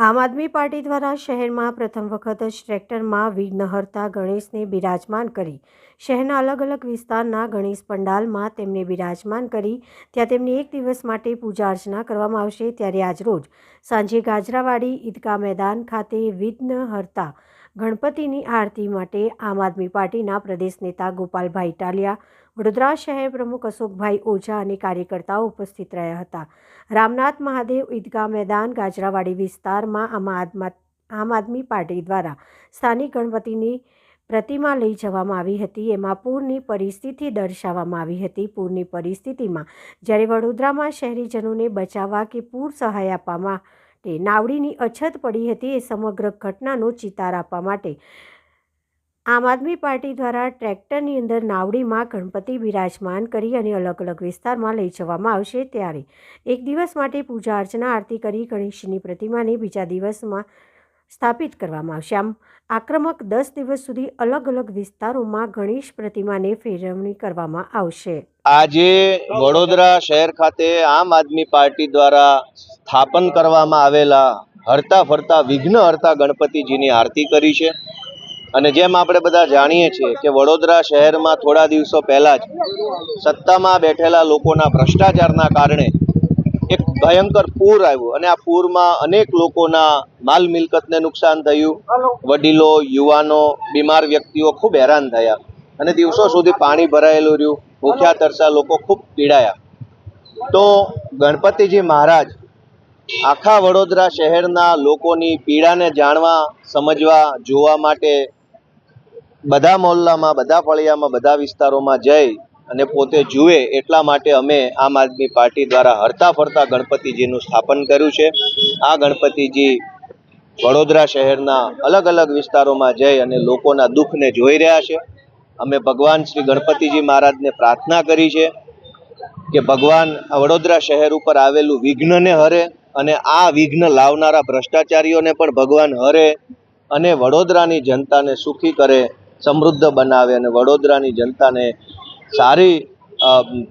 આમ આદમી પાર્ટી દ્વારા શહેરમાં પ્રથમ વખત જ ટ્રેક્ટરમાં વિઘ્નહર્તા ગણેશને બિરાજમાન કરી. શહેરના અલગ અલગ વિસ્તારના ગણેશ પંડાલમાં તેમને બિરાજમાન કરી. ત્યાં તેમની એક દિવસ માટે પૂજા અર્ચના કરવામાં આવશે. ત્યારે આજરોજ સાંજે ગાજરાવાડી ઈદગાહ મેદાન ખાતે વિઘ્નહર્તા ગણપતિની આરતી માટે આમ આદમી પાર્ટીના પ્રદેશ નેતા ગોપાલભાઈ ઇટાલિયા વડોદરા શહેર પ્રમુખ અશોકભાઈ ઓઝા અને કાર્યકર્તાઓ ઉપસ્થિત રહ્યા હતા. રામનાથ મહાદેવ ઈદગાહ મેદાન ગાજરાવાડી વિસ્તારમાં આમ આમ આદમી પાર્ટી દ્વારા સ્થાનિક ગણપતિની પ્રતિમા લઈ જવામાં આવી હતી. એમાં પૂરની પરિસ્થિતિ દર્શાવવામાં આવી હતી. પૂરની પરિસ્થિતિમાં જ્યારે વડોદરામાં શહેરીજનોને બચાવવા કે પૂર સહાય આપવા માટે નાવડીની અછત પડી હતી, એ સમગ્ર ઘટનાનો ચિતાર આપવા માટે આમ આદમી પાર્ટી દ્વારા ટ્રેક્ટરની અંદર નાવડીમાં ગણપતિ બિરાજમાન કરી અને અલગ અલગ વિસ્તારમાં લઈ જવામાં આવશે ત્યારે એક દિવસ માટે પૂજા અર્ચના આરતી કરી ગણેશની પ્રતિમાને બીજા દિવસમાં સ્થાપિત કરવામાં આવશે. આમ આક્રમક દસ દિવસ સુધી અલગ અલગ વિસ્તારોમાં ગણેશ પ્રતિમાને ફેરવણી કરવામાં આવશે. આજે વડોદરા શહેર ખાતે આમ આદમી પાર્ટી દ્વારા સ્થાપન કરવામાં આવેલા હરતા ફરતા વિઘ્ન હરતા ગણપતિજીની આરતી કરી છે. અને જેમ આપણે બધા જાણીએ છીએ કે વડોદરા શહેરમાં થોડા દિવસો પહેલા જ સત્તામાં બેઠેલા લોકોના ભ્રષ્ટાચારના કારણે એક ભયંકર પૂર આવ્યું અને આ પૂરમાં અનેક લોકોના માલ મિલકતને નુકસાન થયું. વડીલો, યુવાનો, બીમાર વ્યક્તિઓ ખૂબ હેરાન થયા અને દિવસો સુધી પાણી ભરાયેલું રહ્યું. ભૂખ્યા તરસા લોકો ખૂબ પીડાયા. તો ગણપતિજી મહારાજ આખા વડોદરા શહેરના લોકોની પીડાને જાણવા, સમજવા, જોવા માટે બધા મોહલ્લામાં, બધા ફળિયામાં, બધા વિસ્તારોમાં જઈ અને પોતે જુએ એટલા માટે અમે આમ આદમી પાર્ટી દ્વારા હરતા ફરતા ગણપતિજીનું સ્થાપન કર્યું છે. આ ગણપતિજી વડોદરા શહેરના અલગ અલગ વિસ્તારોમાં જઈ અને લોકોના દુઃખને જોઈ રહ્યા છે. અમે ભગવાન શ્રી ગણપતિજી મહારાજને પ્રાર્થના કરી છે કે ભગવાન વડોદરા શહેર ઉપર આવેલું વિઘ્નને હરે અને આ વિઘ્ન લાવનારા ભ્રષ્ટાચારીઓને પણ ભગવાન હરે અને વડોદરાની જનતાને સુખી કરે સમૃદ્ધ બનાવે અને વડોદરાની જનતાને સારી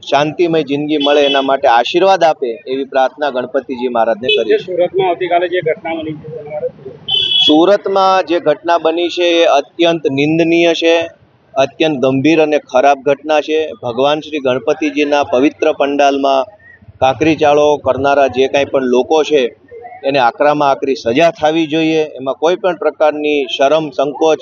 શાંતિમય જિંદગી મળે એના માટે આશીર્વાદ આપે એવી પ્રાર્થના ગણપતિજી મહારાજને કરી સુરતમાં આવતીકાલે જે ઘટના બની છે સુરતમાં જે ઘટના બની છે એ અત્યંત નિંદનીય છે અત્યંત ગંભીર અને ખરાબ ઘટના છે. ભગવાન શ્રી ગણપતિજીના પવિત્ર પંડાલમાં કાકરીચાળો કરનારા જે કાંઈ પણ લોકો છે એને આકરામાં આકરી સજા થવી જોઈએ. એમાં કોઈ પણ પ્રકારની શરમ સંકોચ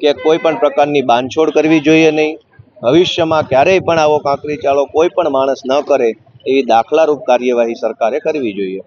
કે કોઈ પણ પ્રકારની બાંધછોડ કરવી જોઈએ નહીં. ભવિષ્યમાં ક્યારેય પણ આવો કાંકરી ચાળો કોઈ પણ માણસ ન કરે, એવી દાખલારૂપ કાર્યવાહી સરકારે કરવી જોઈએ.